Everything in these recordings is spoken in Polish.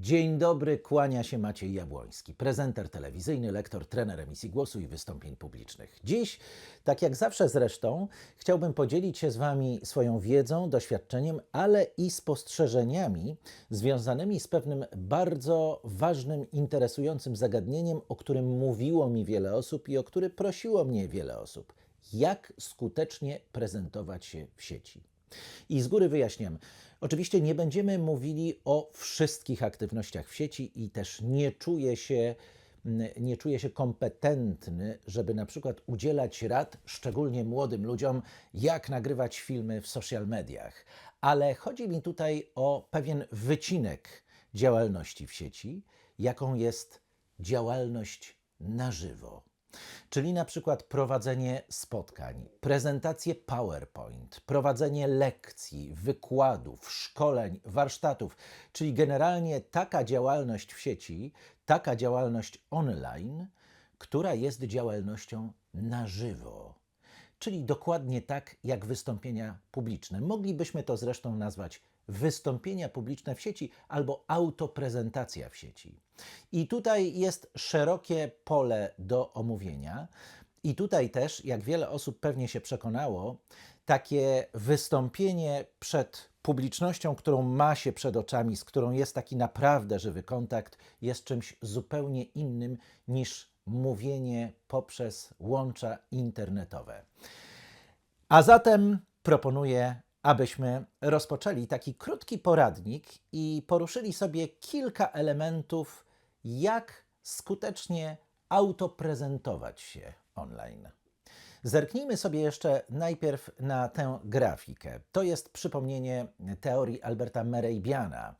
Dzień dobry, kłania się Maciej Jabłoński, prezenter telewizyjny, lektor, trener emisji głosu i wystąpień publicznych. Dziś, tak jak zawsze zresztą, chciałbym podzielić się z Wami swoją wiedzą, doświadczeniem, ale i spostrzeżeniami związanymi z pewnym bardzo ważnym, interesującym zagadnieniem, o którym mówiło mi wiele osób i o który prosiło mnie wiele osób. Jak skutecznie prezentować się w sieci? I z góry wyjaśniam. Oczywiście nie będziemy mówili o wszystkich aktywnościach w sieci i też nie czuję się, nie czuję się kompetentny, żeby na przykład udzielać rad, szczególnie młodym ludziom, jak nagrywać filmy w social mediach. Ale chodzi mi tutaj o pewien wycinek działalności w sieci, jaką jest działalność na żywo. Czyli na przykład prowadzenie spotkań, prezentacje PowerPoint, prowadzenie lekcji, wykładów, szkoleń, warsztatów, czyli generalnie taka działalność w sieci, taka działalność online, która jest działalnością na żywo. Czyli dokładnie tak jak wystąpienia publiczne. Moglibyśmy to zresztą nazwać wystąpienia publiczne w sieci albo autoprezentacja w sieci. I tutaj jest szerokie pole do omówienia. I tutaj też, jak wiele osób pewnie się przekonało, takie wystąpienie przed publicznością, którą ma się przed oczami, z którą jest taki naprawdę żywy kontakt, jest czymś zupełnie innym niż mówienie poprzez łącza internetowe. A zatem proponuję abyśmy rozpoczęli taki krótki poradnik i poruszyli sobie kilka elementów, jak skutecznie autoprezentować się online. Zerknijmy sobie jeszcze najpierw na tę grafikę. To jest przypomnienie teorii Alberta Merejbiana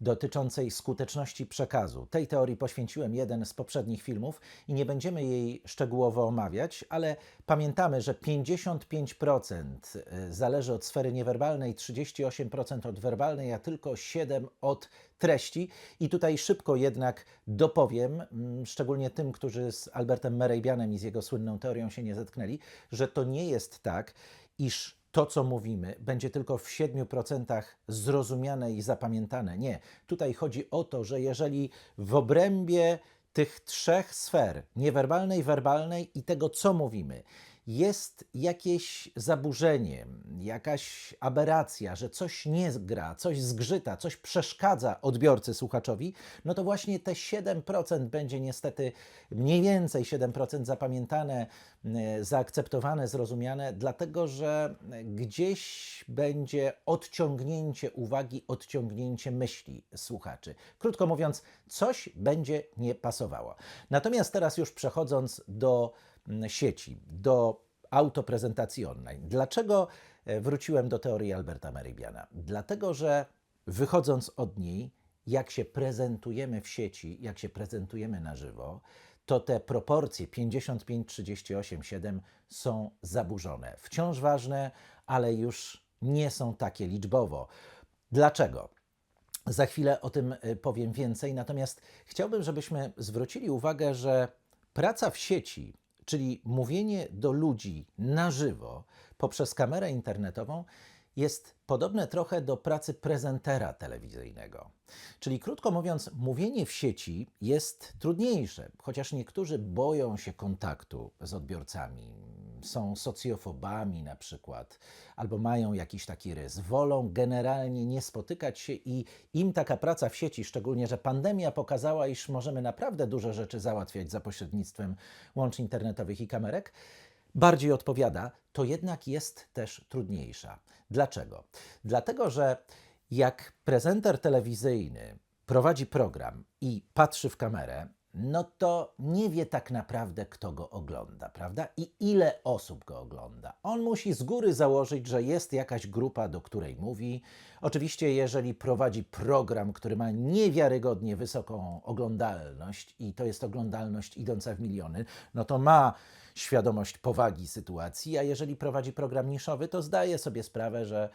dotyczącej skuteczności przekazu. Tej teorii poświęciłem jeden z poprzednich filmów i nie będziemy jej szczegółowo omawiać, ale pamiętamy, że 55% zależy od sfery niewerbalnej, 38% od werbalnej, a tylko 7% od treści. I tutaj szybko jednak dopowiem, mm, szczególnie tym, którzy z Albertem Merejbianem i z jego słynną teorią się nie zetknęli, że to nie jest tak, iż to, co mówimy, będzie tylko w 7% zrozumiane i zapamiętane. Nie. Tutaj chodzi o to, że jeżeli w obrębie tych trzech sfer niewerbalnej, werbalnej i tego, co mówimy, jest jakieś zaburzenie, jakaś aberracja, że coś nie gra, coś zgrzyta, coś przeszkadza odbiorcy, słuchaczowi, no to właśnie te 7% będzie niestety mniej więcej 7% zapamiętane, e, zaakceptowane, zrozumiane, dlatego że gdzieś będzie odciągnięcie uwagi, odciągnięcie myśli słuchaczy. Krótko mówiąc, coś będzie nie pasowało. Natomiast teraz już przechodząc do sieci, do autoprezentacji online. Dlaczego e, wróciłem do teorii Alberta Meribiana? Dlatego, że wychodząc od niej, jak się prezentujemy w sieci, jak się prezentujemy na żywo, to te proporcje 55, 38, 7 są zaburzone. Wciąż ważne, ale już nie są takie liczbowo. Dlaczego? Za chwilę o tym e, powiem więcej, natomiast chciałbym, żebyśmy zwrócili uwagę, że praca w sieci czyli mówienie do ludzi na żywo poprzez kamerę internetową, jest podobne trochę do pracy prezentera telewizyjnego. Czyli krótko mówiąc, mówienie w sieci jest trudniejsze, chociaż niektórzy boją się kontaktu z odbiorcami, są socjofobami na przykład, albo mają jakiś taki rys, wolą generalnie nie spotykać się i im taka praca w sieci, szczególnie, że pandemia pokazała, iż możemy naprawdę dużo rzeczy załatwiać za pośrednictwem łączy internetowych i kamerek, bardziej odpowiada, to jednak jest też trudniejsza. Dlaczego? Dlatego, że jak prezenter telewizyjny prowadzi program i patrzy w kamerę, no to nie wie tak naprawdę, kto go ogląda, prawda? I ile osób go ogląda. On musi z góry założyć, że jest jakaś grupa, do której mówi. Oczywiście, jeżeli prowadzi program, który ma niewiarygodnie wysoką oglądalność, i to jest oglądalność idąca w miliony, no to ma świadomość powagi sytuacji, a jeżeli prowadzi program niszowy, to zdaje sobie sprawę, że,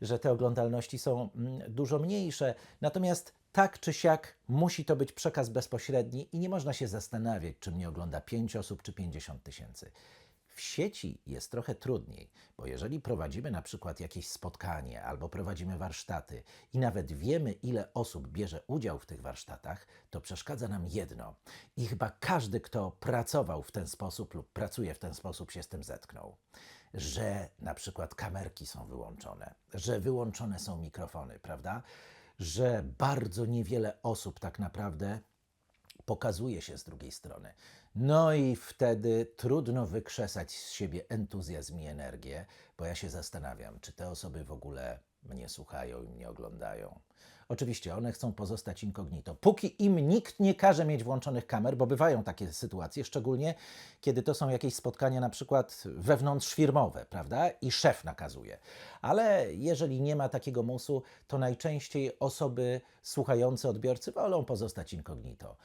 że te oglądalności są mm, dużo mniejsze. Natomiast tak czy siak musi to być przekaz bezpośredni i nie można się zastanawiać, czy mnie ogląda 5 osób czy 50 tysięcy. W sieci jest trochę trudniej, bo jeżeli prowadzimy na przykład jakieś spotkanie albo prowadzimy warsztaty i nawet wiemy, ile osób bierze udział w tych warsztatach, to przeszkadza nam jedno. I chyba każdy, kto pracował w ten sposób lub pracuje w ten sposób, się z tym zetknął. Że na przykład kamerki są wyłączone, że wyłączone są mikrofony, prawda? Że bardzo niewiele osób tak naprawdę pokazuje się z drugiej strony. No i wtedy trudno wykrzesać z siebie entuzjazm i energię, bo ja się zastanawiam, czy te osoby w ogóle mnie słuchają i mnie oglądają. Oczywiście one chcą pozostać incognito, póki im nikt nie każe mieć włączonych kamer, bo bywają takie sytuacje, szczególnie kiedy to są jakieś spotkania na przykład wewnątrzfirmowe, prawda? I szef nakazuje. Ale jeżeli nie ma takiego musu, to najczęściej osoby słuchające odbiorcy wolą pozostać incognito.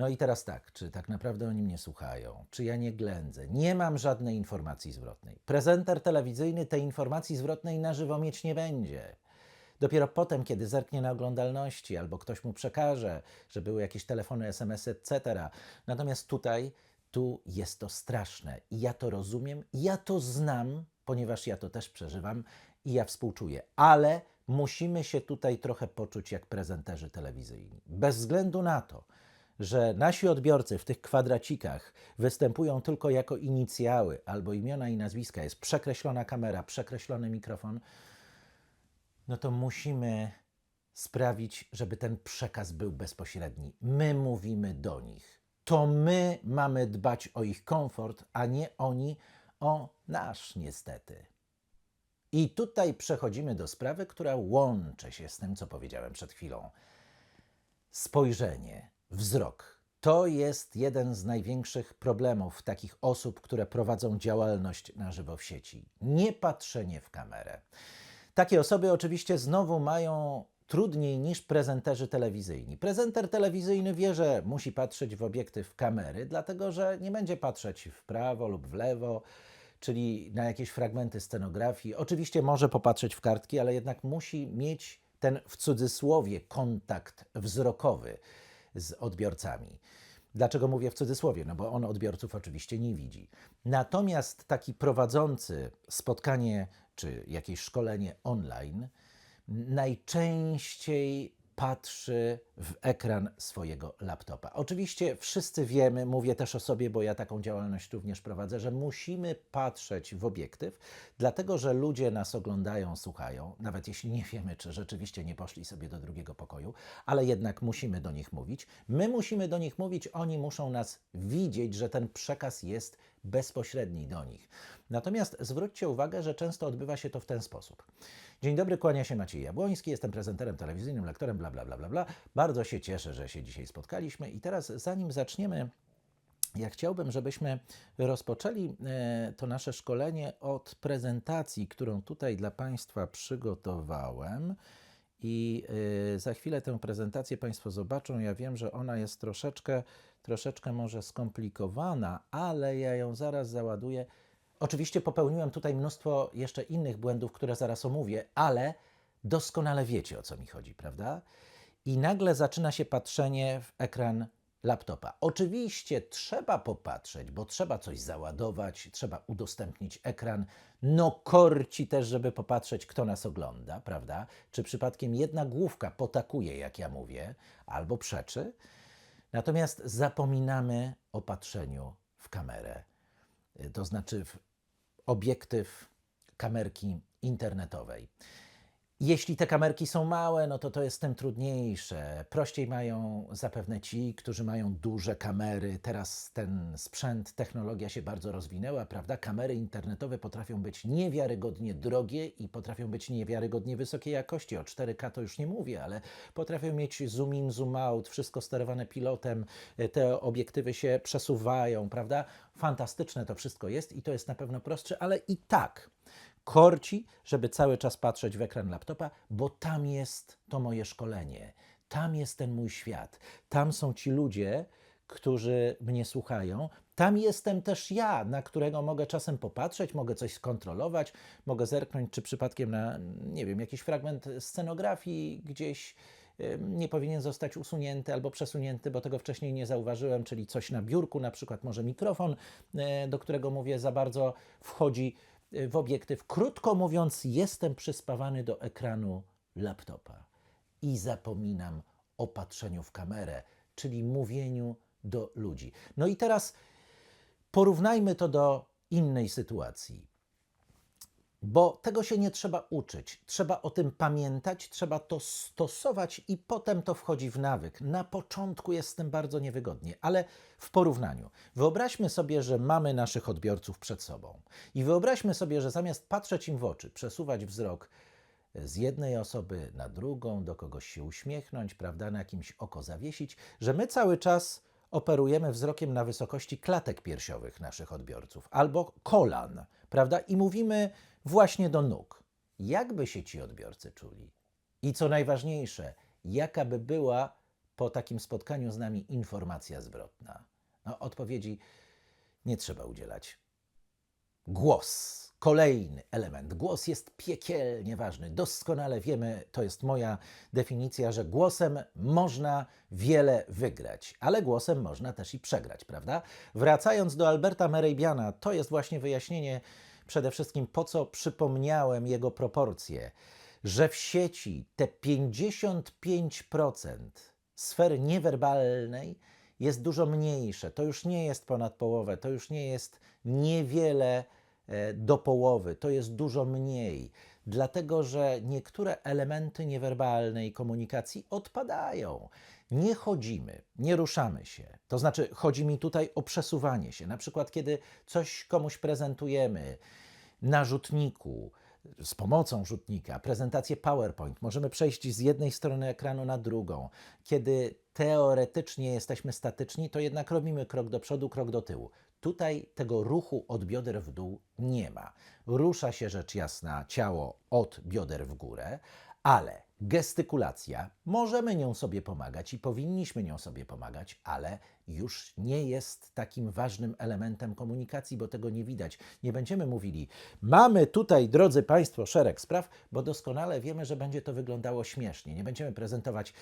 No i teraz tak, czy tak naprawdę oni mnie słuchają, czy ja nie ględzę, nie mam żadnej informacji zwrotnej. Prezenter telewizyjny tej informacji zwrotnej na żywo mieć nie będzie. Dopiero potem, kiedy zerknie na oglądalności albo ktoś mu przekaże, że były jakieś telefony, SMS, etc. Natomiast tutaj, tu jest to straszne i ja to rozumiem, ja to znam, ponieważ ja to też przeżywam i ja współczuję, ale musimy się tutaj trochę poczuć jak prezenterzy telewizyjni. Bez względu na to, że nasi odbiorcy w tych kwadracikach występują tylko jako inicjały albo imiona i nazwiska, jest przekreślona kamera, przekreślony mikrofon, no to musimy sprawić, żeby ten przekaz był bezpośredni. My mówimy do nich. To my mamy dbać o ich komfort, a nie oni o nasz, niestety. I tutaj przechodzimy do sprawy, która łączy się z tym, co powiedziałem przed chwilą. Spojrzenie, wzrok. To jest jeden z największych problemów takich osób, które prowadzą działalność na żywo w sieci. Nie patrzenie w kamerę. Takie osoby oczywiście znowu mają trudniej niż prezenterzy telewizyjni. Prezenter telewizyjny wie, że musi patrzeć w obiektyw kamery, dlatego że nie będzie patrzeć w prawo lub w lewo, czyli na jakieś fragmenty scenografii. Oczywiście może popatrzeć w kartki, ale jednak musi mieć ten w cudzysłowie kontakt wzrokowy z odbiorcami. Dlaczego mówię w cudzysłowie? No bo on odbiorców oczywiście nie widzi. Natomiast taki prowadzący spotkanie czy jakieś szkolenie online najczęściej patrzy w ekran swojego laptopa. Oczywiście wszyscy wiemy, mówię też o sobie, bo ja taką działalność również prowadzę, że musimy patrzeć w obiektyw, dlatego że ludzie nas oglądają, słuchają, nawet jeśli nie wiemy, czy rzeczywiście nie poszli sobie do drugiego pokoju, ale jednak musimy do nich mówić. My musimy do nich mówić, oni muszą nas widzieć, że ten przekaz jest bezpośredni do nich. Natomiast zwróćcie uwagę, że często odbywa się to w ten sposób. Dzień dobry, kłania się Maciej Jabłoński, jestem prezenterem telewizyjnym, lektorem, bla, bla, bla, bla, bla. Bardzo się cieszę, że się dzisiaj spotkaliśmy i teraz zanim zaczniemy ja chciałbym, żebyśmy rozpoczęli e, to nasze szkolenie od prezentacji, którą tutaj dla Państwa przygotowałem. I e, za chwilę tę prezentację Państwo zobaczą. Ja wiem, że ona jest troszeczkę, troszeczkę może skomplikowana, ale ja ją zaraz załaduję. Oczywiście popełniłem tutaj mnóstwo jeszcze innych błędów, które zaraz omówię, ale doskonale wiecie o co mi chodzi, prawda? I nagle zaczyna się patrzenie w ekran laptopa. Oczywiście trzeba popatrzeć, bo trzeba coś załadować, trzeba udostępnić ekran. No korci też, żeby popatrzeć, kto nas ogląda, prawda? Czy przypadkiem jedna główka potakuje, jak ja mówię, albo przeczy. Natomiast zapominamy o patrzeniu w kamerę, to znaczy w obiektyw kamerki internetowej. Jeśli te kamerki są małe, no to to jest tym trudniejsze. Prościej mają zapewne ci, którzy mają duże kamery. Teraz ten sprzęt, technologia się bardzo rozwinęła, prawda? Kamery internetowe potrafią być niewiarygodnie drogie i potrafią być niewiarygodnie wysokiej jakości. O 4K to już nie mówię, ale potrafią mieć zoom in, zoom out, wszystko sterowane pilotem. Te obiektywy się przesuwają, prawda? Fantastyczne to wszystko jest i to jest na pewno prostsze, ale i tak korci, żeby cały czas patrzeć w ekran laptopa, bo tam jest to moje szkolenie, tam jest ten mój świat, tam są ci ludzie, którzy mnie słuchają. Tam jestem też ja, na którego mogę czasem popatrzeć, mogę coś skontrolować, mogę zerknąć, czy przypadkiem na, nie wiem, jakiś fragment scenografii gdzieś nie powinien zostać usunięty albo przesunięty, bo tego wcześniej nie zauważyłem, czyli coś na biurku, na przykład może mikrofon, e, do którego mówię, za bardzo wchodzi w obiektyw. Krótko mówiąc, jestem przyspawany do ekranu laptopa i zapominam o patrzeniu w kamerę, czyli mówieniu do ludzi. No i teraz porównajmy to do innej sytuacji. Bo tego się nie trzeba uczyć. Trzeba o tym pamiętać, trzeba to stosować i potem to wchodzi w nawyk. Na początku jest z tym bardzo niewygodnie, ale w porównaniu. Wyobraźmy sobie, że mamy naszych odbiorców przed sobą i wyobraźmy sobie, że zamiast patrzeć im w oczy, przesuwać wzrok z jednej osoby na drugą, do kogoś się uśmiechnąć, prawda, na kimś oko zawiesić, że my cały czas operujemy wzrokiem na wysokości klatek piersiowych naszych odbiorców albo kolan, prawda, i mówimy właśnie do nóg. Jak by się ci odbiorcy czuli? I co najważniejsze, jaka by była po takim spotkaniu z nami informacja zwrotna? No, odpowiedzi nie trzeba udzielać. Głos. Kolejny element. Głos jest piekielnie ważny. Doskonale wiemy, to jest moja definicja, że głosem można wiele wygrać, ale głosem można też i przegrać, prawda? Wracając do Alberta Merabiana, to jest właśnie wyjaśnienie przede wszystkim, po co przypomniałem jego proporcje, że w sieci te 55% sfery niewerbalnej jest dużo mniejsze. To już nie jest ponad połowę, to już nie jest niewiele do połowy, to jest dużo mniej, dlatego że niektóre elementy niewerbalnej komunikacji odpadają. Nie chodzimy, nie ruszamy się. To znaczy, chodzi mi tutaj o przesuwanie się. Na przykład, kiedy coś komuś prezentujemy na rzutniku, z pomocą rzutnika, prezentację PowerPoint, możemy przejść z jednej strony ekranu na drugą. Kiedy teoretycznie jesteśmy statyczni, to jednak robimy krok do przodu, krok do tyłu. Tutaj tego ruchu od bioder w dół nie ma. Rusza się rzecz jasna ciało od bioder w górę, ale gestykulacja, możemy nią sobie pomagać i powinniśmy nią sobie pomagać, ale już nie jest takim ważnym elementem komunikacji, bo tego nie widać. Nie będziemy mówili, mamy tutaj, drodzy Państwo, szereg spraw, bo doskonale wiemy, że będzie to wyglądało śmiesznie. Nie będziemy prezentować.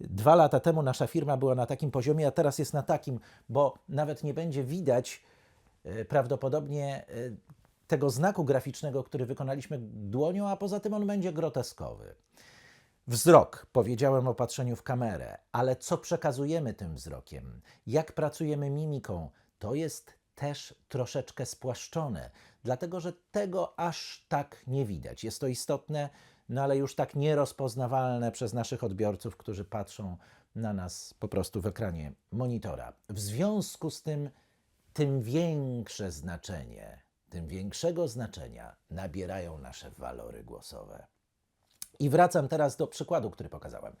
Dwa lata temu nasza firma była na takim poziomie, a teraz jest na takim, bo nawet nie będzie widać e, prawdopodobnie e, tego znaku graficznego, który wykonaliśmy dłonią, a poza tym on będzie groteskowy. Wzrok, powiedziałem o patrzeniu w kamerę, ale co przekazujemy tym wzrokiem, jak pracujemy mimiką, to jest też troszeczkę spłaszczone, dlatego że tego aż tak nie widać. Jest to istotne, no ale już tak nierozpoznawalne przez naszych odbiorców, którzy patrzą na nas po prostu w ekranie monitora. W związku z tym, tym większe znaczenie, tym większego znaczenia nabierają nasze walory głosowe. I wracam teraz do przykładu, który pokazałem.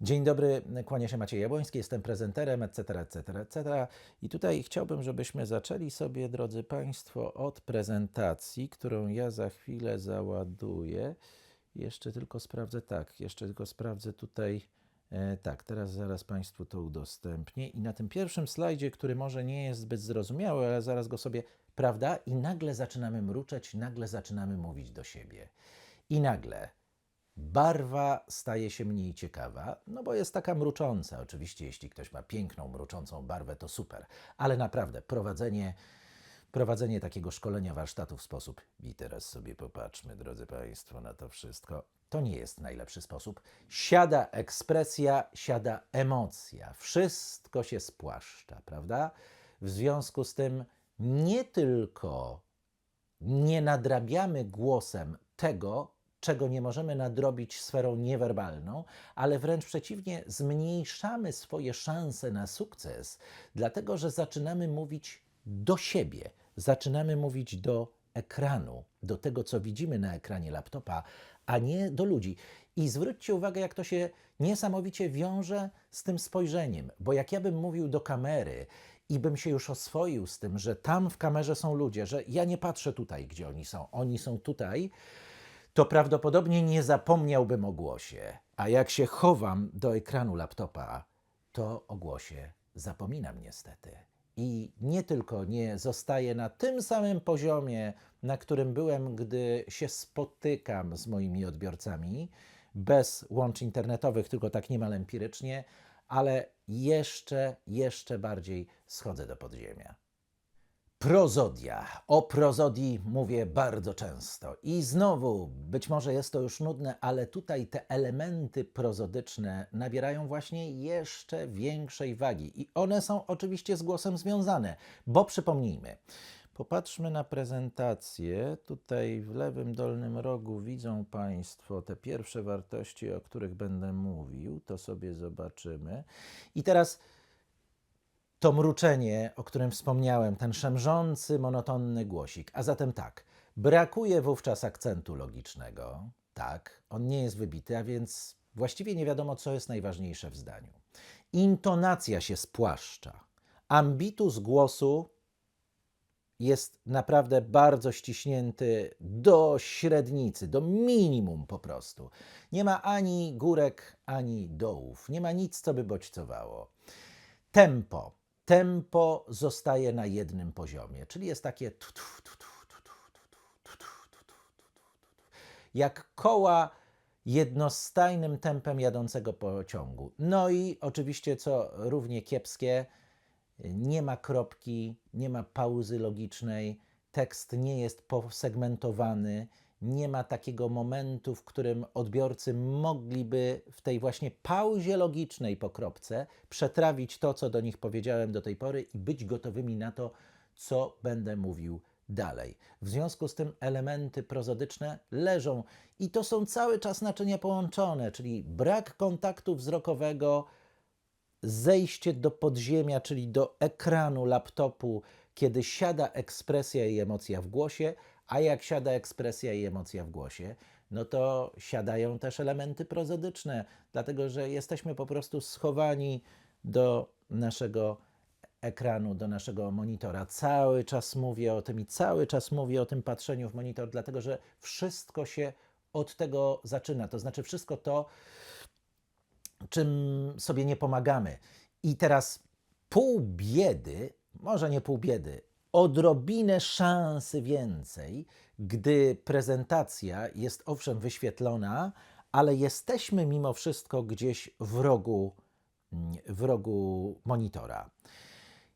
Dzień dobry, kłania się Maciej Jabłoński, jestem prezenterem, etc., etc., etc. I tutaj chciałbym, żebyśmy zaczęli sobie, drodzy Państwo, od prezentacji, którą ja za chwilę załaduję. Jeszcze tylko sprawdzę, tak, jeszcze tylko sprawdzę tutaj, e, tak, teraz zaraz Państwu to udostępnię. I na tym pierwszym slajdzie, który może nie jest zbyt zrozumiały, ale zaraz go sobie, prawda? I nagle zaczynamy mruczeć, nagle zaczynamy mówić do siebie. I nagle barwa staje się mniej ciekawa, no bo jest taka mrucząca. Oczywiście, jeśli ktoś ma piękną, mruczącą barwę, to super, ale naprawdę prowadzenie, prowadzenie takiego szkolenia warsztatu w sposób, i teraz sobie popatrzmy, drodzy Państwo, na to wszystko, to nie jest najlepszy sposób. Siada ekspresja, siada emocja, wszystko się spłaszcza, prawda? W związku z tym nie tylko nie nadrabiamy głosem tego, czego nie możemy nadrobić sferą niewerbalną, ale wręcz przeciwnie, zmniejszamy swoje szanse na sukces, dlatego że zaczynamy mówić do siebie, zaczynamy mówić do ekranu, do tego, co widzimy na ekranie laptopa, a nie do ludzi. I zwróćcie uwagę, jak to się niesamowicie wiąże z tym spojrzeniem, bo jak ja bym mówił do kamery i bym się już oswoił z tym, że tam w kamerze są ludzie, że ja nie patrzę tutaj, gdzie oni są, oni są tutaj, to prawdopodobnie nie zapomniałbym o głosie. A jak się chowam do ekranu laptopa, to o głosie zapominam niestety. I nie tylko nie zostaję na tym samym poziomie, na którym byłem, gdy się spotykam z moimi odbiorcami, bez łączy internetowych, tylko tak niemal empirycznie, ale jeszcze, jeszcze bardziej schodzę do podziemia. Prozodia. O prozodii mówię bardzo często. I znowu, być może jest to już nudne, ale tutaj te elementy prozodyczne nabierają właśnie jeszcze większej wagi. I one są oczywiście z głosem związane, bo przypomnijmy, Popatrzmy na prezentację. Tutaj w lewym dolnym rogu widzą Państwo te pierwsze wartości, o których będę mówił. To sobie zobaczymy. I teraz to mruczenie, o którym wspomniałem, ten szemrzący, monotonny głosik. A zatem tak, brakuje wówczas akcentu logicznego. Tak, on nie jest wybity, a więc właściwie nie wiadomo, co jest najważniejsze w zdaniu. Intonacja się spłaszcza. Ambitus głosu jest naprawdę bardzo ściśnięty do średnicy, do minimum po prostu. Nie ma ani górek, ani dołów. Nie ma nic, co by bodźcowało. Tempo tempo zostaje na jednym poziomie, czyli jest takie jak koła jednostajnym tempem jadącego pociągu. No i oczywiście, co równie kiepskie, nie ma kropki, nie ma pauzy logicznej, tekst nie jest posegmentowany, nie ma takiego momentu, w którym odbiorcy mogliby w tej właśnie pauzie logicznej po kropce przetrawić to, co do nich powiedziałem do tej pory i być gotowymi na to, co będę mówił dalej. W związku z tym elementy prozodyczne leżą i to są cały czas naczynia połączone, czyli brak kontaktu wzrokowego, zejście do podziemia, czyli do ekranu laptopu, kiedy siada ekspresja i emocja w głosie, a jak siada ekspresja i emocja w głosie, no to siadają też elementy prozodyczne, dlatego że jesteśmy po prostu schowani do naszego ekranu, do naszego monitora. Cały czas mówię o tym i cały czas mówię o tym patrzeniu w monitor, dlatego że wszystko się od tego zaczyna. To znaczy, wszystko to, czym sobie nie pomagamy. I teraz pół biedy, może nie pół biedy, odrobinę szansy więcej, gdy prezentacja jest owszem wyświetlona, ale jesteśmy mimo wszystko gdzieś w rogu, w rogu monitora.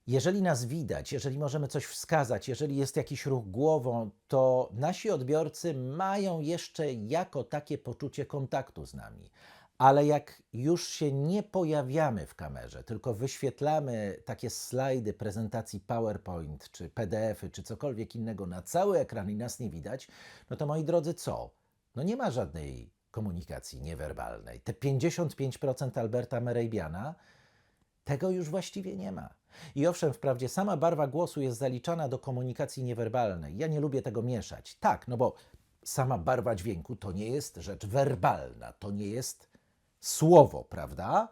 Jeżeli nas widać, jeżeli możemy coś wskazać, jeżeli jest jakiś ruch głową, to nasi odbiorcy mają jeszcze jako takie poczucie kontaktu z nami ale jak już się nie pojawiamy w kamerze, tylko wyświetlamy takie slajdy prezentacji PowerPoint, czy PDF-y, czy cokolwiek innego na cały ekran i nas nie widać, no to moi drodzy, co? No nie ma żadnej komunikacji niewerbalnej. Te 55% Alberta Merabiana, tego już właściwie nie ma. I owszem, wprawdzie sama barwa głosu jest zaliczana do komunikacji niewerbalnej. Ja nie lubię tego mieszać. Tak, no bo sama barwa dźwięku to nie jest rzecz werbalna, to nie jest słowo, prawda?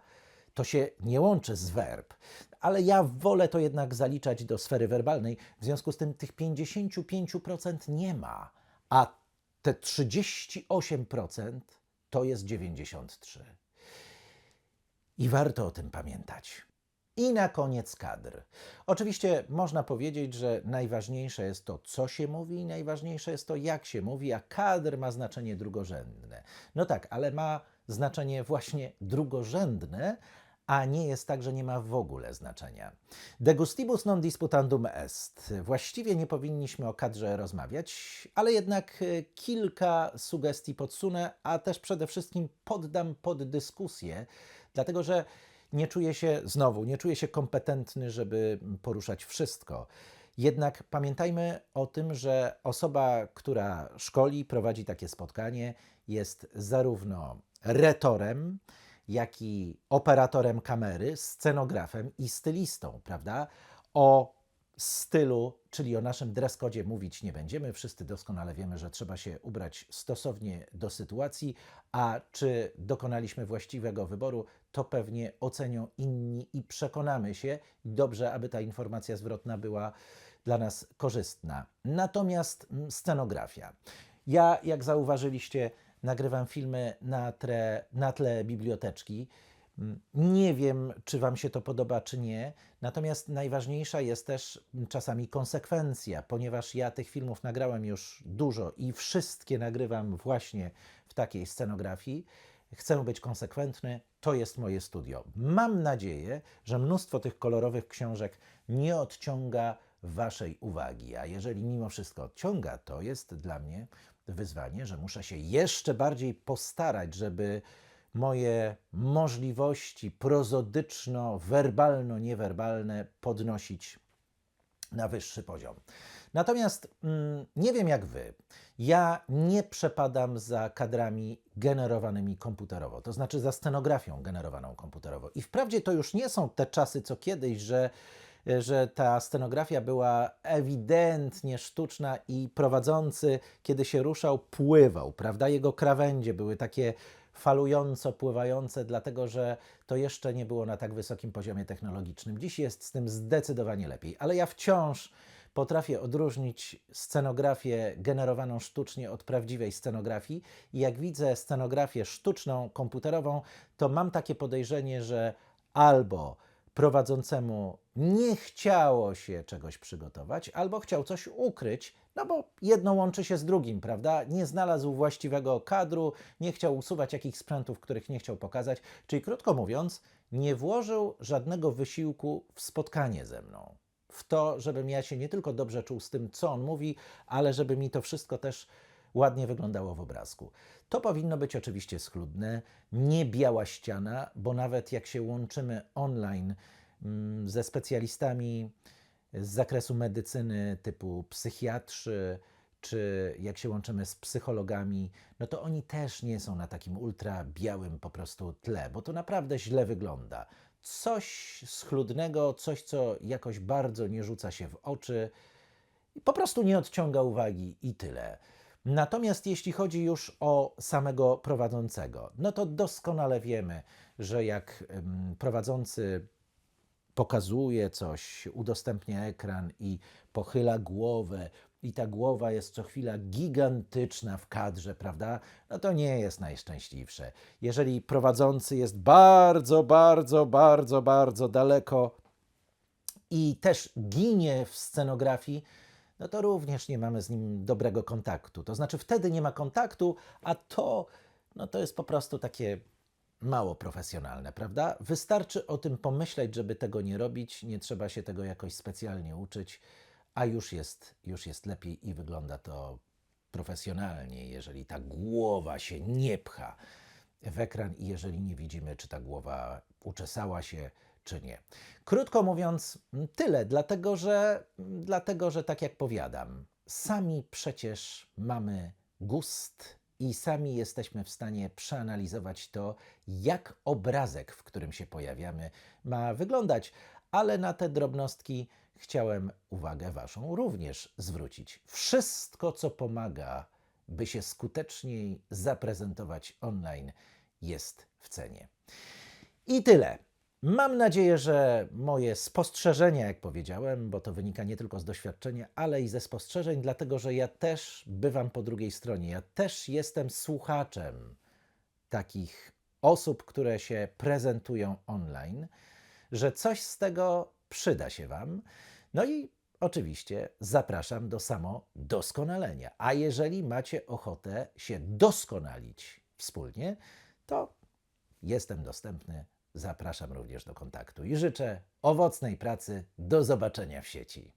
To się nie łączy z werb, ale ja wolę to jednak zaliczać do sfery werbalnej. W związku z tym tych 55% nie ma, a te 38% to jest 93. I warto o tym pamiętać. I na koniec kadr. Oczywiście można powiedzieć, że najważniejsze jest to, co się mówi, i najważniejsze jest to, jak się mówi, a kadr ma znaczenie drugorzędne. No tak, ale ma znaczenie właśnie drugorzędne, a nie jest tak, że nie ma w ogóle znaczenia. De gustibus non disputandum est. Właściwie nie powinniśmy o kadrze rozmawiać, ale jednak e, kilka sugestii podsunę, a też przede wszystkim poddam pod dyskusję, dlatego że nie czuję się, znowu, nie czuję się kompetentny, żeby poruszać wszystko. Jednak pamiętajmy o tym, że osoba, która szkoli, prowadzi takie spotkanie, jest zarówno retorem, jak i operatorem kamery, scenografem i stylistą, prawda? O stylu, czyli o naszym dress codzie mówić nie będziemy. Wszyscy doskonale wiemy, że trzeba się ubrać stosownie do sytuacji, a czy dokonaliśmy właściwego wyboru, to pewnie ocenią inni i przekonamy się. Dobrze, aby ta informacja zwrotna była dla nas korzystna. Natomiast mm, scenografia. Ja, jak zauważyliście, nagrywam filmy na, na tle biblioteczki. Nie wiem, czy Wam się to podoba, czy nie. Natomiast najważniejsza jest też czasami konsekwencja, ponieważ ja tych filmów nagrałem już dużo i wszystkie nagrywam właśnie w takiej scenografii. chcę być konsekwentny, to jest moje studio. Mam nadzieję, że mnóstwo tych kolorowych książek nie odciąga Waszej uwagi, a jeżeli mimo wszystko odciąga, to jest dla mnie wyzwanie, że muszę się jeszcze bardziej postarać, żeby moje możliwości prozodyczno-werbalno-niewerbalne podnosić na wyższy poziom. Natomiast mm, nie wiem jak wy, ja nie przepadam za kadrami generowanymi komputerowo, to znaczy za scenografią generowaną komputerowo. I wprawdzie to już nie są te czasy co kiedyś, że, że ta scenografia była ewidentnie sztuczna i prowadzący, kiedy się ruszał, pływał, prawda? Jego krawędzie były takie falująco pływające, dlatego że to jeszcze nie było na tak wysokim poziomie technologicznym. Dziś jest z tym zdecydowanie lepiej, ale ja wciąż potrafię odróżnić scenografię generowaną sztucznie od prawdziwej scenografii i jak widzę scenografię sztuczną, komputerową, to mam takie podejrzenie, że albo prowadzącemu nie chciało się czegoś przygotować, albo chciał coś ukryć, no bo jedno łączy się z drugim, prawda? Nie znalazł właściwego kadru, nie chciał usuwać jakichś sprzętów, których nie chciał pokazać, czyli krótko mówiąc, nie włożył żadnego wysiłku w spotkanie ze mną. W to, żebym ja się nie tylko dobrze czuł z tym, co on mówi, ale żeby mi to wszystko też ładnie wyglądało w obrazku. To powinno być oczywiście schludne, nie biała ściana, bo nawet jak się łączymy online mm, ze specjalistami z zakresu medycyny typu psychiatrzy, czy jak się łączymy z psychologami, no to oni też nie są na takim ultra białym po prostu tle, bo to naprawdę źle wygląda. Coś schludnego, coś, co jakoś bardzo nie rzuca się w oczy, po prostu nie odciąga uwagi i tyle. Natomiast jeśli chodzi już o samego prowadzącego, no to doskonale wiemy, że jak prowadzący pokazuje coś, udostępnia ekran i pochyla głowę, i ta głowa jest co chwila gigantyczna w kadrze, prawda? No to nie jest najszczęśliwsze. Jeżeli prowadzący jest bardzo, bardzo, bardzo, bardzo daleko i też ginie w scenografii, no to również nie mamy z nim dobrego kontaktu. To znaczy wtedy nie ma kontaktu, a to, no to jest po prostu takie mało profesjonalne, prawda? Wystarczy o tym pomyśleć, żeby tego nie robić, nie trzeba się tego jakoś specjalnie uczyć, a już jest, już jest lepiej i wygląda to profesjonalnie, jeżeli ta głowa się nie pcha w ekran i jeżeli nie widzimy, czy ta głowa uczesała się, czy nie. Krótko mówiąc, tyle, dlatego że, dlatego że tak jak powiadam, sami przecież mamy gust i sami jesteśmy w stanie przeanalizować to, jak obrazek, w którym się pojawiamy, ma wyglądać, ale na te drobnostki chciałem uwagę Waszą również zwrócić. Wszystko, co pomaga, by się skuteczniej zaprezentować online, jest w cenie. I tyle. Mam nadzieję, że moje spostrzeżenia, jak powiedziałem, bo to wynika nie tylko z doświadczenia, ale i ze spostrzeżeń, dlatego że ja też bywam po drugiej stronie. Ja też jestem słuchaczem takich osób, które się prezentują online, że coś z tego przyda się Wam. No i oczywiście zapraszam do samo doskonalenia. A jeżeli macie ochotę się doskonalić wspólnie, to jestem dostępny. Zapraszam również do kontaktu i życzę owocnej pracy. Do zobaczenia w sieci.